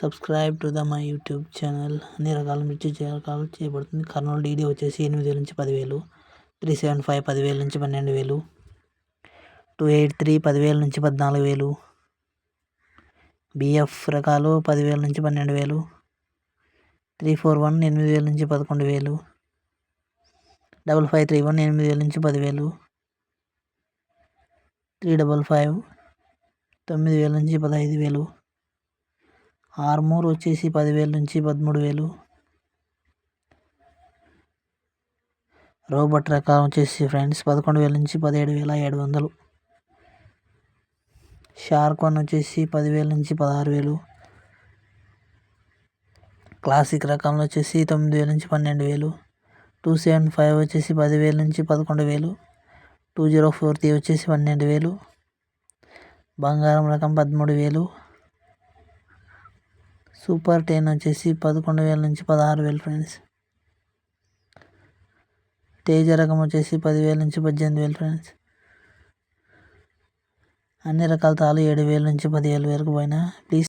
Subscribe to the my YouTube channel అన్ని రకాల మిర్చి రకాలు చేయబడుతుంది. కర్నూలు డీడీ వచ్చేసి ఎనిమిది వేల నుంచి పదివేలు. త్రీ సెవెన్ ఫైవ్ పదివేల నుంచి పన్నెండు వేలు. టూ ఎయిట్ త్రీ పదివేల నుంచి పద్నాలుగు వేలు. బిఎఫ్ రకాలు పదివేల నుంచి పన్నెండు వేలు. త్రీ ఫోర్ వన్ ఎనిమిది వేల నుంచి పదకొండు వేలు. డబల్ ఫైవ్ త్రీ వన్ ఎనిమిది వేల నుంచి పదివేలు. త్రీ డబల్ ఫైవ్ తొమ్మిది వేల నుంచి పదహైదు వేలు. ఆర్మూర్ వచ్చేసి పదివేల నుంచి పదమూడు వేలు. రోబోట్ రకం వచ్చేసి ఫ్రెండ్స్ పదకొండు వేల నుంచి పదిహేడు వేల ఏడు వందలు. షార్క్ వన్ వచ్చేసి పదివేల నుంచి పదహారు వేలు. క్లాసిక్ రకంలో వచ్చేసి తొమ్మిది వేల నుంచి పన్నెండు వేలు. టూ సెవెన్ ఫైవ్ వచ్చేసి పదివేల నుంచి పదకొండు వేలు. టూ జీరో ఫోర్ త్రీ వచ్చేసి పన్నెండు వేలు. బంగారం రకం పదమూడు వేలు. సూపర్ టెన్ వచ్చేసి పదకొండు వేల నుంచి పదహారు వేలు ఫ్రెండ్స్ తేజ రకం వచ్చేసి పదివేల నుంచి పద్దెనిమిది వేలు ఫ్రెండ్స్ అన్ని రకాల తాళ్ళు ఏడు వేల నుంచి పదివేల వరకు పోయినా. ప్లీజ్